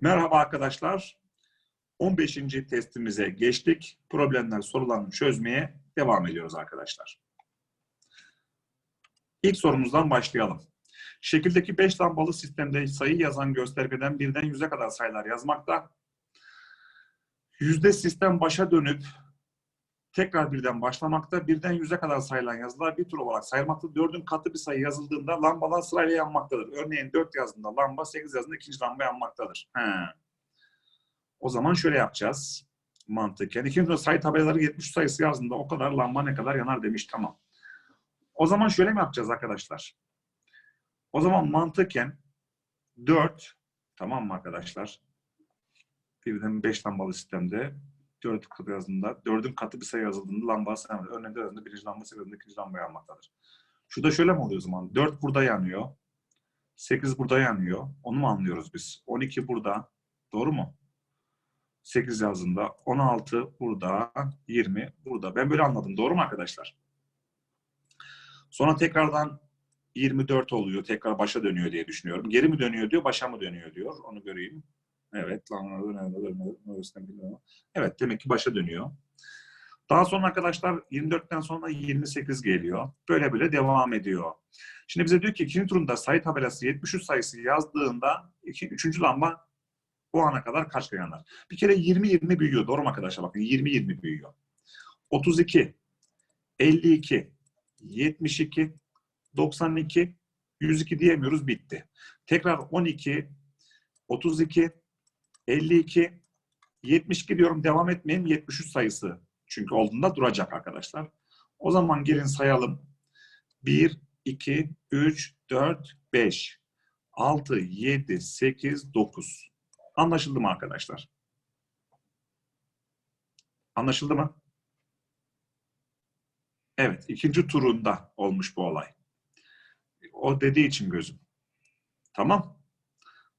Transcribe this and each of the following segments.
Merhaba arkadaşlar. 15. testimize geçtik. Problemler sorularını çözmeye devam ediyoruz arkadaşlar. İlk sorumuzdan başlayalım. Şekildeki 5 lambalı sistemde sayı yazan göstergeden birden 100'e kadar sayılar yazmakta. Yüzde sistem başa dönüp tekrar birden başlamakta. Birden 100'e kadar sayılan yazılar bir tur olarak sayılmakta. Dördün katı bir sayı yazıldığında lambalar sırayla yanmaktadır. Örneğin 4 yazdığında lamba, 8 yazdığında ikinci lamba yanmaktadır. He. O zaman şöyle yapacağız mantıken. İkinci turda sayı tabelaları 73 sayısı yazdığında o kadar lamba ne kadar yanar demiş tamam. O zaman şöyle mi yapacağız arkadaşlar? O zaman mantıken 4 tamam mı arkadaşlar? Birden 5 lambalı sistemde 4 katı yazdığında, 4'ün katı bir sayı yazıldığında lamba sayılır. Örneğin 4'ünde birinci lamba, 8'inde ikinci lamba yanmaktadır. Şurada şöyle mi oluyor o zaman? 4 burada yanıyor. 8 burada yanıyor. Onu mu anlıyoruz biz? 12 burada. Doğru mu? 8 yazdığında 16 burada, 20 burada. Ben böyle anladım. Doğru mu arkadaşlar? Sonra tekrardan 24 oluyor. Tekrar başa dönüyor diye düşünüyorum. Geri mi dönüyor diyor, başa mı dönüyor diyor. Onu göreyim. Evet. Evet demek ki başa dönüyor. Daha sonra arkadaşlar 24'ten sonra 28 geliyor. Böyle böyle devam ediyor. Şimdi bize diyor ki ikinci turunda sayı tabelası 73 sayısı yazdığında iki, üçüncü lamba o ana kadar kaç kere yanar? Bir kere 20-20 büyüyor. Doğru mu arkadaşlar? Bakın 20-20 büyüyor. 32, 52, 72, 92, 102 diyemiyoruz. Bitti. Tekrar 12, 32, 52, 72 diyorum. Devam etmeyin. 73 sayısı çünkü olduğunda duracak arkadaşlar. O zaman gelin sayalım. 1, 2, 3, 4, 5, 6, 7, 8, 9. Anlaşıldı mı arkadaşlar? Anlaşıldı mı? Evet, ikinci turunda olmuş bu olay. O dediği için gözüm. Tamam.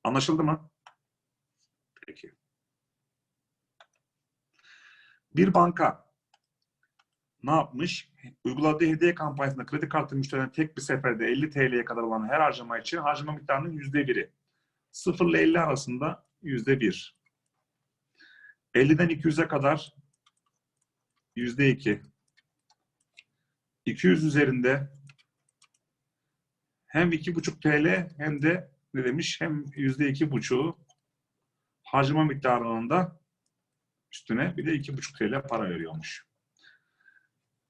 Anlaşıldı mı? Peki. Bir banka ne yapmış? Uyguladığı hediye kampanyasında kredi kartı müşterilerine tek bir seferde 50 TL'ye kadar olan her harcama için harcama miktarının %1'i. 0 ile 50 arasında %1. 50'den 200'e kadar %2. 200 üzerinde hem 2,5 TL hem de ne demiş? Hem %2,5'u harcama miktarının da üstüne bir de 2,5 TL para veriyormuş.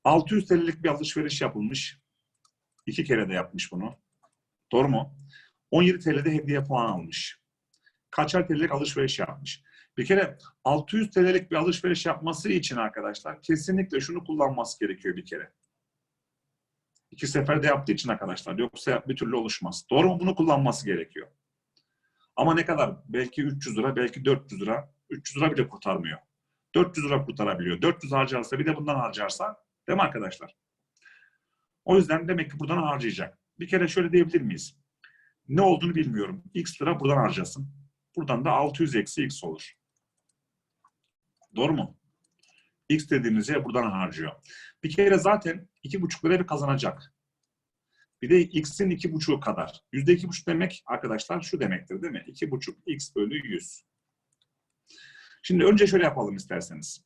600 TL'lik bir alışveriş yapılmış. İki kere de yapmış bunu. Doğru mu? 17 TL'de hediye puan almış. Kaçar TL'lik alışveriş yapmış. Bir kere 600 TL'lik bir alışveriş yapması için arkadaşlar kesinlikle şunu kullanması gerekiyor bir kere. İki seferde yaptığı için arkadaşlar. Yoksa bir türlü oluşmaz. Doğru mu? Bunu kullanması gerekiyor. Ama ne kadar? Belki 300 lira, belki 400 lira. 300 lira bile kurtarmıyor. 400 lira kurtarabiliyor. 400 harcarsa bir de bundan harcarsa değil mi arkadaşlar? O yüzden demek ki buradan harcayacak. Bir kere şöyle diyebilir miyiz? Ne olduğunu bilmiyorum. X lira buradan harcasın. Buradan da 600 eksi X olur. Doğru mu? X dediğimiz yer buradan harcıyor. Bir kere zaten 2,5 lira bir kazanacak. Bir de x'in 2,5'u kadar. %2,5 demek arkadaşlar şu demektir değil mi? 2,5 x bölü 100. Şimdi önce şöyle yapalım isterseniz.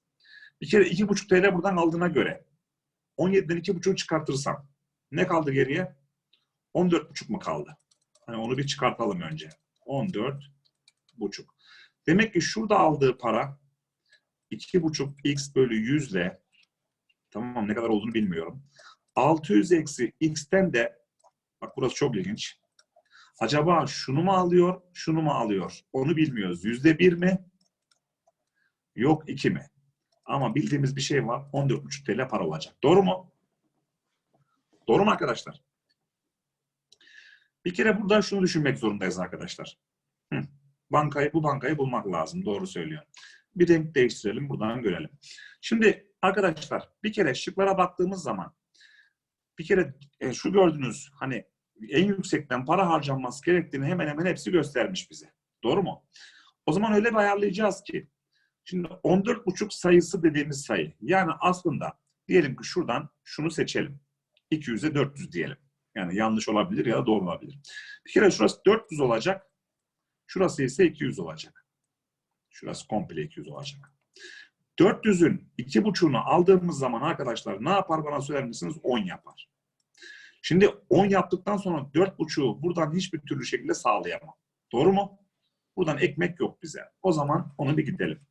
Bir kere 2,5 TL buradan aldığına göre 17'den 2,5'u çıkartırsam ne kaldı geriye? 14,5 mu kaldı? Hani onu bir çıkartalım önce. 14,5. Demek ki şurada aldığı para 2,5 x bölü 100 ile tamam ne kadar olduğunu bilmiyorum. 600 eksi x'ten de bak burası çok ilginç. Acaba şunu mu alıyor, şunu mu alıyor? Onu bilmiyoruz. Yüzde bir mi? Yok iki mi? Ama bildiğimiz bir şey var. 14,5 TL para olacak. Doğru mu? Doğru mu arkadaşlar? Bir kere burada şunu düşünmek zorundayız arkadaşlar. Hı. Bankayı, bu bankayı bulmak lazım. Doğru söylüyor. Bir renk değiştirelim. Buradan görelim. Şimdi arkadaşlar bir kere şıklara baktığımız zaman bir kere e, şu gördüğünüz hani en yüksekten para harcanması gerektiğini hemen hemen hepsi göstermiş bize. Doğru mu? O zaman öyle bir ayarlayacağız ki şimdi 14,5 sayısı dediğimiz sayı. Yani aslında diyelim ki şuradan şunu seçelim. 200'e 400 diyelim. Yani yanlış olabilir ya da doğru olabilir. Bir kere şurası 400 olacak. Şurası ise 200 olacak. Şurası komple 200 olacak. 400'ün 2,5'unu aldığımız zaman arkadaşlar ne yapar bana söyler misiniz? 10 yapar. Şimdi 10 yaptıktan sonra 4,5'u buradan hiçbir türlü şekilde sağlayamam. Doğru mu? Buradan ekmek yok bize. O zaman onu bir gidelim.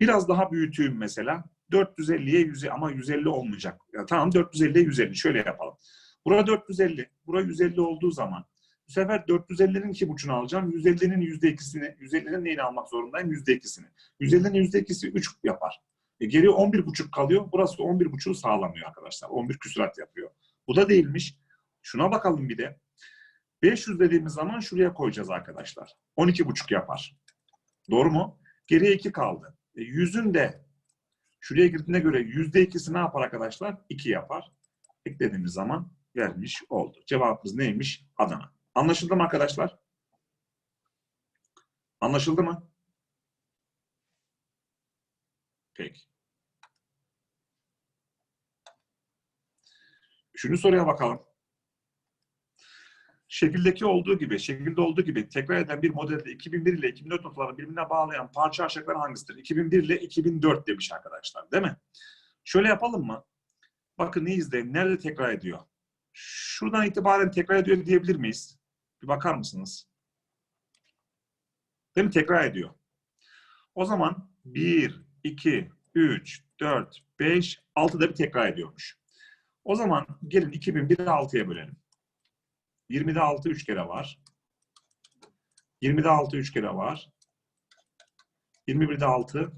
Biraz daha büyüteyim mesela. 450'ye 100 ama 150 olmayacak. Ya tamam 450'ye 150 şöyle yapalım. Bura 450, bura 150 olduğu zaman bu sefer 450'nin iki buçuğunu alacağım. 150'nin yüzde ikisini, 150'nin neyini almak zorundayım? Yüzde ikisini. 150'nin yüzde ikisi 3 yapar. E geriye 11 buçuk kalıyor. Burası 11 buçuğu sağlamıyor arkadaşlar. 11 küsurat yapıyor. Bu da değilmiş. Şuna bakalım bir de. 500 dediğimiz zaman şuraya koyacağız arkadaşlar. 12 buçuk yapar. Doğru mu? Geriye 2 kaldı. E 100'ün de şuraya girdiğine göre yüzde ikisi ne yapar arkadaşlar? 2 yapar. Eklediğimiz zaman vermiş oldu. Cevabımız neymiş? Adana. Anlaşıldı mı arkadaşlar? Anlaşıldı mı? Peki. Üçüncü soruya bakalım. Şekildeki olduğu gibi, şekilde olduğu gibi tekrar eden bir modelde 2001 ile 2004 notalarını birbirine bağlayan parça aşağıdakiler hangisidir? 2001 ile 2004 demiş arkadaşlar değil mi? Şöyle yapalım mı? Bakın iyi izleyin. Nerede tekrar ediyor? Şuradan itibaren tekrar ediyor diyebilir miyiz? Bir bakar mısınız? Değil mi? Tekrar ediyor. O zaman 1, 2, 3, 4, 5, 6 da bir tekrar ediyormuş. O zaman gelin 2001'i 6'ya bölelim. 20'de 6 3 kere var. 20'de 6 3 kere var. 21'de 6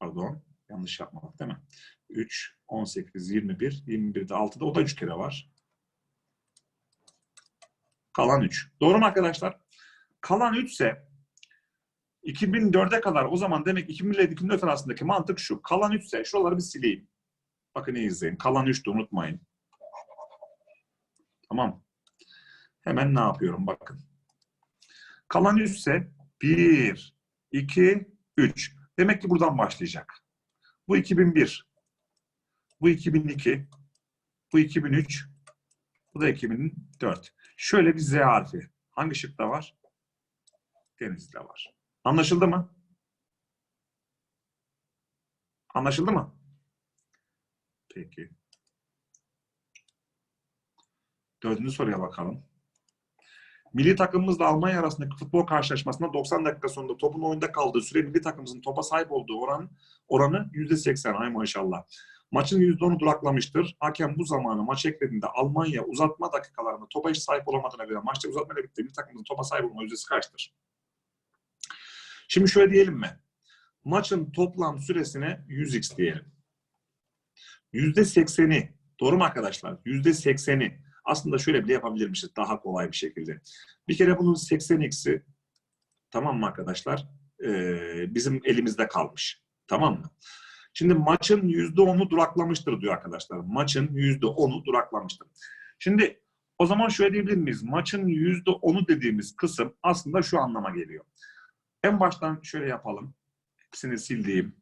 pardon yanlış yapmadık değil mi? 3, 18, 21, 21'de 6'da o da 3 kere var. Kalan 3. Doğru mu arkadaşlar? Kalan 3 ise 2004'e kadar o zaman demek 2000 ile 2004 arasındaki mantık şu. Kalan 3 ise şuraları bir sileyim. Bakın iyi izleyin. Kalan 3 de unutmayın. Tamam. Hemen ne yapıyorum bakın. Kalan 3 ise 1, 2, 3. Demek ki buradan başlayacak. Bu 2001. Bu 2002. Bu 2003. Bu da 2004. Şöyle bir Z harfi. Hangi şıkta var? Denizli'de var. Anlaşıldı mı? Anlaşıldı mı? Peki. Dördüncü soruya bakalım. Milli takımımızla Almanya arasındaki futbol karşılaşmasında 90 dakika sonunda topun oyunda kaldığı süre milli takımımızın topa sahip olduğu oran oranı %80. Ay maşallah. Maçın %10'u duraklamıştır. Hakem bu zamanı maç eklediğinde Almanya uzatma dakikalarında topa hiç sahip olamadığına göre maçta uzatmayla bitti. Milli takımımızın topa sahip olma yüzdesi kaçtır? Şimdi şöyle diyelim mi? Maçın toplam süresine 100x diyelim. %80'i doğru mu arkadaşlar? %80'i aslında şöyle bile yapabilirmişiz daha kolay bir şekilde. Bir kere bunun 80x'i tamam mı arkadaşlar? Ee, bizim elimizde kalmış. Tamam mı? Şimdi maçın %10'u duraklamıştır diyor arkadaşlar. Maçın %10'u duraklamıştır. Şimdi o zaman şöyle diyebilir miyiz? Maçın %10'u dediğimiz kısım aslında şu anlama geliyor. En baştan şöyle yapalım. Hepsini sildiğim.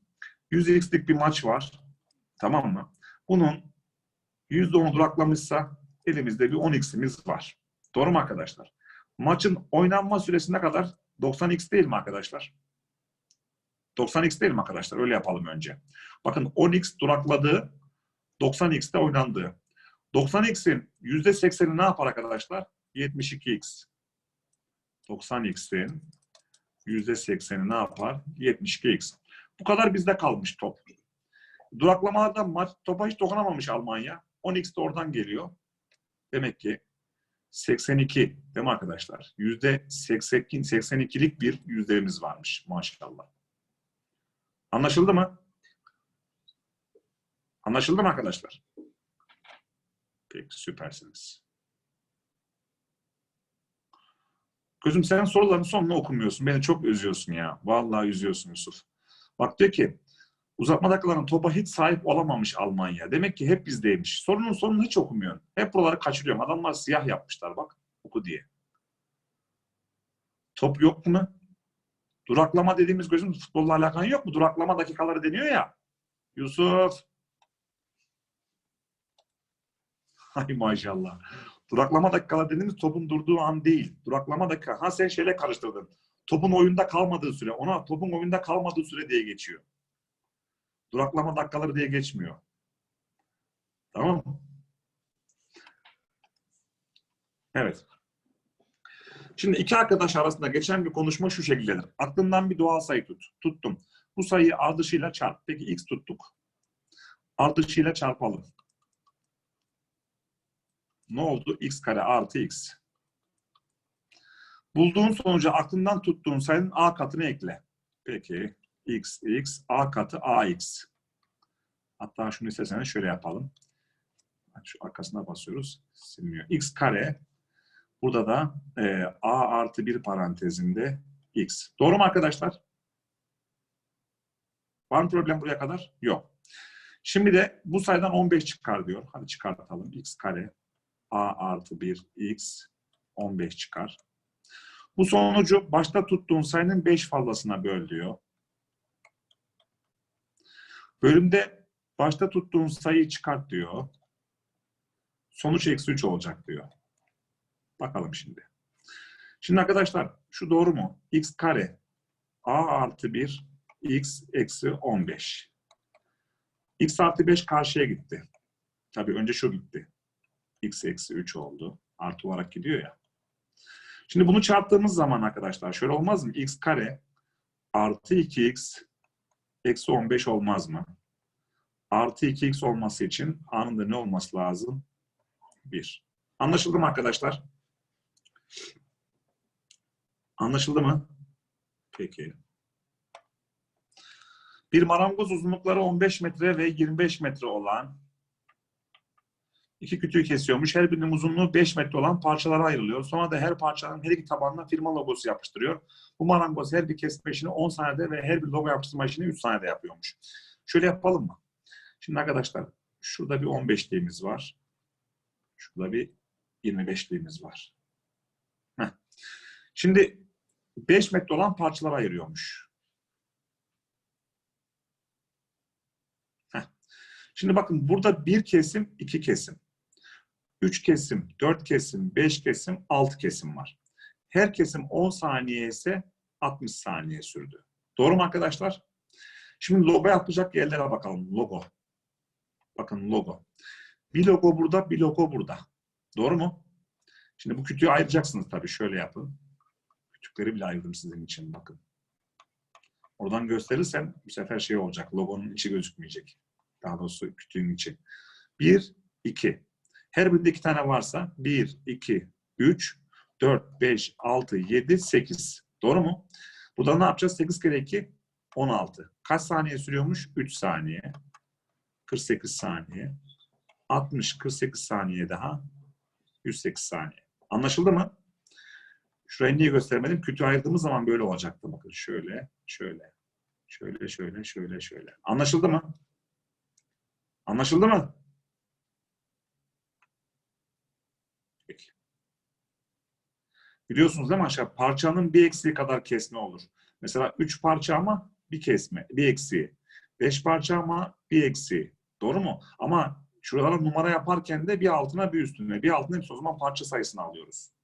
100x'lik bir maç var. Tamam mı? Bunun %10'u duraklamışsa elimizde bir 10x'imiz var. Doğru mu arkadaşlar? Maçın oynanma süresine kadar 90x değil mi arkadaşlar? 90x değil arkadaşlar? Öyle yapalım önce. Bakın 10x durakladığı, 90x'te oynandığı. 90x'in %80'i ne yapar arkadaşlar? 72x. 90x'in %80'i ne yapar? 72x. Bu kadar bizde kalmış top. Duraklamada maç, topa hiç dokunamamış Almanya. 10x de oradan geliyor. Demek ki 82 değil mi arkadaşlar? Yüzde 82, 82'lik bir yüzdemiz varmış maşallah. Anlaşıldı mı? Anlaşıldı mı arkadaşlar? Peki süpersiniz. Gözüm sen soruların sonunu okumuyorsun. Beni çok üzüyorsun ya. Vallahi üzüyorsun Yusuf. Bak diyor ki uzatma dakikalarının topa hiç sahip olamamış Almanya. Demek ki hep bizdeymiş. Sorunun sonunu hiç okumuyorsun. Hep buraları kaçırıyorum. Adamlar siyah yapmışlar bak. Oku diye. Top yok mu? Duraklama dediğimiz gözüm futbolla alakan yok mu? Duraklama dakikaları deniyor ya. Yusuf. Hay maşallah. Duraklama dakikaları dediğimiz topun durduğu an değil. Duraklama dakika. Ha sen şeyle karıştırdın. Topun oyunda kalmadığı süre. Ona topun oyunda kalmadığı süre diye geçiyor. Duraklama dakikaları diye geçmiyor. Tamam mı? Evet. Şimdi iki arkadaş arasında geçen bir konuşma şu şekildedir. Aklından bir doğal sayı tut. Tuttum. Bu sayıyı ardışıyla çarp. Peki x tuttuk. Ardışıyla çarpalım. Ne oldu? x kare artı x. Bulduğun sonucu aklından tuttuğun sayının a katını ekle. Peki x, x, a katı ax. Hatta şunu isterseniz şöyle yapalım. Şu arkasına basıyoruz. Silmiyor. x kare. Burada da e, a artı bir parantezinde x. Doğru mu arkadaşlar? Var mı problem buraya kadar? Yok. Şimdi de bu sayıdan 15 çıkar diyor. Hadi çıkartalım. x kare a artı 1 x 15 çıkar. Bu sonucu başta tuttuğun sayının 5 fazlasına böl diyor. Bölümde başta tuttuğun sayıyı çıkart diyor. Sonuç eksi 3 olacak diyor. Bakalım şimdi. Şimdi arkadaşlar şu doğru mu? x kare a artı 1 x eksi 15. x artı 5 karşıya gitti. Tabii önce şu gitti. x eksi 3 oldu. Artı olarak gidiyor ya. Şimdi bunu çarptığımız zaman arkadaşlar şöyle olmaz mı? x kare artı 2x eksi 15 olmaz mı? Artı 2x olması için anında ne olması lazım? 1. Anlaşıldı mı arkadaşlar? Anlaşıldı mı? Peki. Bir marangoz uzunlukları 15 metre ve 25 metre olan iki kütüğü kesiyormuş. Her birinin uzunluğu 5 metre olan parçalara ayrılıyor. Sonra da her parçanın her iki tabanına firma logosu yapıştırıyor. Bu marangoz her bir kesme işini 10 saniyede ve her bir logo yapıştırma işini 3 saniyede yapıyormuş. Şöyle yapalım mı? Şimdi arkadaşlar şurada bir 15'liğimiz var. Şurada bir 25'liğimiz var. Heh. Şimdi 5 metre olan parçalara ayırıyormuş. Heh. Şimdi bakın burada bir kesim, iki kesim. Üç kesim, dört kesim, beş kesim, altı kesim var. Her kesim 10 saniye ise 60 saniye sürdü. Doğru mu arkadaşlar? Şimdi logo yapacak yerlere bakalım. Logo. Bakın logo. Bir logo burada, bir logo burada. Doğru mu? Şimdi bu kütüğü ayıracaksınız tabii. Şöyle yapın. Kütükleri bile ayırdım sizin için. Bakın. Oradan gösterirsem bu sefer şey olacak. Logonun içi gözükmeyecek. Daha doğrusu kütüğün içi. Bir, iki. Her birinde iki tane varsa bir, iki, üç, dört, beş, altı, yedi, sekiz. Doğru mu? Burada ne yapacağız? Sekiz kere iki, on altı. Kaç saniye sürüyormuş? Üç saniye. 48 saniye. 60, 48 saniye daha. 108 saniye. Anlaşıldı mı? Şurayı niye göstermedim? Kütüğü ayırdığımız zaman böyle olacaktı. Bakın şöyle, şöyle, şöyle, şöyle, şöyle, şöyle. Anlaşıldı mı? Anlaşıldı mı? Peki. Biliyorsunuz değil mi aşağı? Parçanın bir eksiği kadar kesme olur. Mesela üç parça ama bir kesme, bir eksiği. Beş parça ama bir eksiği. Doğru mu? Ama şuralara numara yaparken de bir altına bir üstüne. Bir altına hepsi o zaman parça sayısını alıyoruz.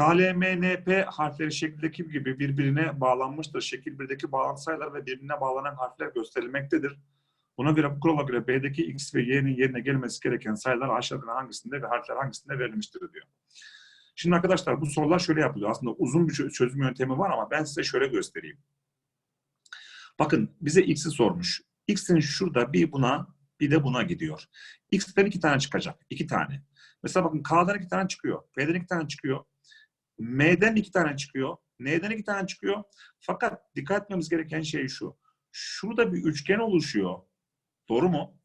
KLMNP harfleri şekildeki gibi birbirine bağlanmıştır. Şekil 1'deki bağlantı sayılar ve birbirine bağlanan harfler gösterilmektedir. Buna göre bu kurala göre B'deki X ve Y'nin yerine gelmesi gereken sayılar aşağıdakilerden hangisinde ve harfler hangisinde verilmiştir diyor. Şimdi arkadaşlar bu sorular şöyle yapılıyor. Aslında uzun bir çözüm yöntemi var ama ben size şöyle göstereyim. Bakın bize X'i sormuş. X'in şurada bir buna bir de buna gidiyor. X'ten iki tane çıkacak. iki tane. Mesela bakın K'dan iki tane çıkıyor. F'den iki tane çıkıyor. M'den iki tane çıkıyor. N'den iki tane çıkıyor. Fakat dikkat etmemiz gereken şey şu. Şurada bir üçgen oluşuyor. Doğru mu?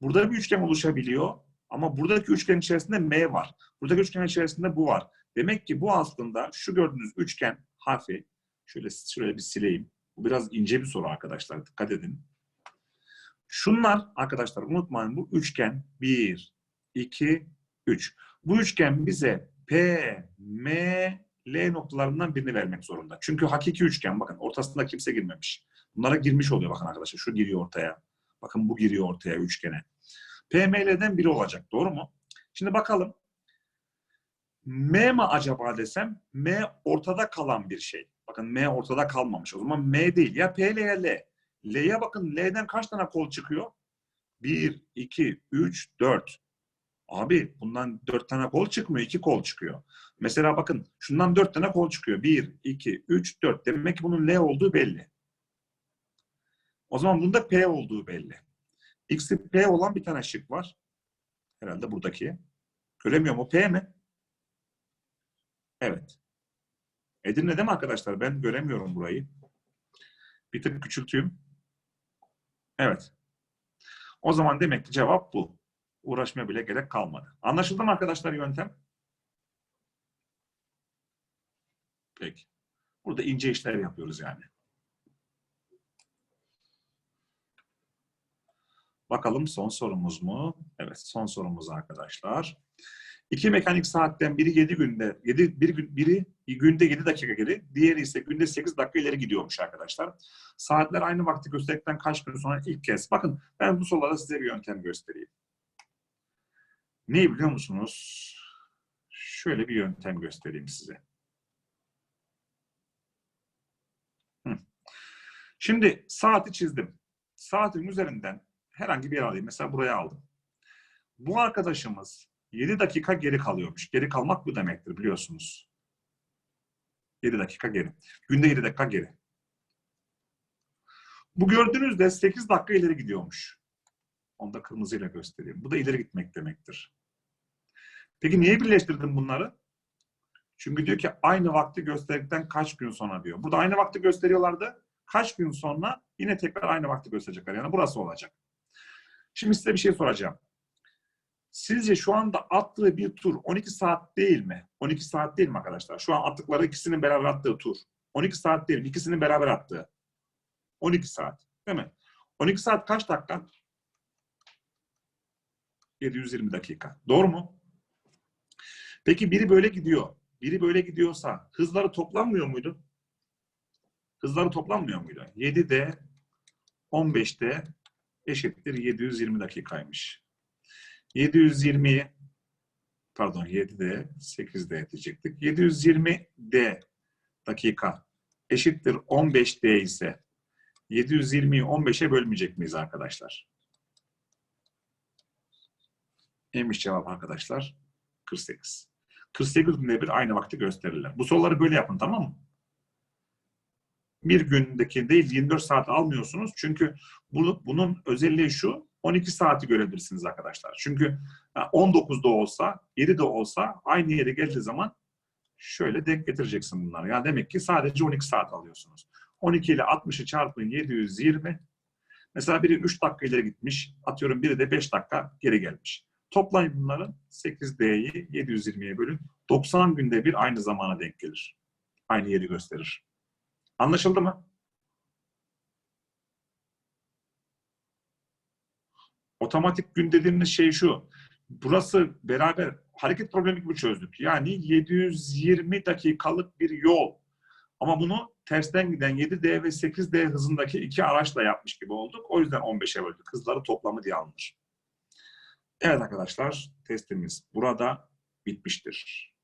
Burada bir üçgen oluşabiliyor. Ama buradaki üçgen içerisinde M var. Buradaki üçgen içerisinde bu var. Demek ki bu aslında şu gördüğünüz üçgen harfi şöyle şöyle bir sileyim. Bu biraz ince bir soru arkadaşlar. Dikkat edin. Şunlar arkadaşlar unutmayın bu üçgen 1, 2, 3. Bu üçgen bize P, M, L noktalarından birini vermek zorunda. Çünkü hakiki üçgen bakın ortasında kimse girmemiş. Bunlara girmiş oluyor bakın arkadaşlar. Şu giriyor ortaya. Bakın bu giriyor ortaya üçgene. PML'den biri olacak. Doğru mu? Şimdi bakalım. M mi acaba desem? M ortada kalan bir şey. Bakın M ortada kalmamış. O zaman M değil. Ya P ile ya L. L'ye bakın. L'den kaç tane kol çıkıyor? 1, 2, 3, 4. Abi bundan 4 tane kol çıkmıyor. 2 kol çıkıyor. Mesela bakın şundan 4 tane kol çıkıyor. 1, 2, 3, 4. Demek ki bunun L olduğu belli. O zaman bunda P olduğu belli. X'i P olan bir tane şık var. Herhalde buradaki. Göremiyorum o P mi? Evet. Edirne'de mi arkadaşlar? Ben göremiyorum burayı. Bir tık küçülteyim. Evet. O zaman demek ki cevap bu. Uğraşmaya bile gerek kalmadı. Anlaşıldı mı arkadaşlar yöntem? Peki. Burada ince işler yapıyoruz yani. Bakalım son sorumuz mu? Evet son sorumuz arkadaşlar. İki mekanik saatten biri 7 günde, 7, bir gün, biri günde 7 dakika geri, diğeri ise günde 8 dakika ileri gidiyormuş arkadaşlar. Saatler aynı vakti gösterdikten kaç gün sonra ilk kez. Bakın ben bu sorularda size bir yöntem göstereyim. Ne biliyor musunuz? Şöyle bir yöntem göstereyim size. Şimdi saati çizdim. Saatin üzerinden herhangi bir yer alayım. Mesela buraya aldım. Bu arkadaşımız 7 dakika geri kalıyormuş. Geri kalmak bu demektir biliyorsunuz. 7 dakika geri. Günde 7 dakika geri. Bu gördüğünüzde 8 dakika ileri gidiyormuş. Onu da kırmızıyla göstereyim. Bu da ileri gitmek demektir. Peki niye birleştirdim bunları? Çünkü diyor ki aynı vakti gösterdikten kaç gün sonra diyor. Burada aynı vakti gösteriyorlardı. Kaç gün sonra yine tekrar aynı vakti gösterecekler. Yani burası olacak. Şimdi size bir şey soracağım. Sizce şu anda attığı bir tur 12 saat değil mi? 12 saat değil mi arkadaşlar? Şu an attıkları ikisinin beraber attığı tur. 12 saat değil mi? İkisinin beraber attığı. 12 saat. Değil mi? 12 saat kaç dakika? 720 dakika. Doğru mu? Peki biri böyle gidiyor. Biri böyle gidiyorsa hızları toplanmıyor muydu? Hızları toplanmıyor muydu? 7'de 15'te eşittir 720 dakikaymış. 720 pardon 7'de 8'de diyecektik. 720 dakika eşittir 15D ise 720'yi 15'e bölmeyecek miyiz arkadaşlar? Neymiş cevap arkadaşlar? 48. 48 günde bir aynı vakti gösterirler. Bu soruları böyle yapın tamam mı? Bir gündeki değil 24 saat almıyorsunuz. Çünkü bunu, bunun özelliği şu 12 saati görebilirsiniz arkadaşlar. Çünkü 19'da olsa 7'de olsa aynı yere geldiği zaman şöyle denk getireceksin bunları. Yani demek ki sadece 12 saat alıyorsunuz. 12 ile 60'ı çarpın 720. Mesela biri 3 dakika ileri gitmiş. Atıyorum biri de 5 dakika geri gelmiş. Toplayın bunları 8D'yi 720'ye bölün. 90 günde bir aynı zamana denk gelir. Aynı yeri gösterir. Anlaşıldı mı? Otomatik gün dediğimiz şey şu. Burası beraber hareket problemi gibi çözdük. Yani 720 dakikalık bir yol. Ama bunu tersten giden 7D ve 8D hızındaki iki araçla yapmış gibi olduk. O yüzden 15'e böldük. Hızları toplamı diye alınır. Evet arkadaşlar testimiz burada bitmiştir.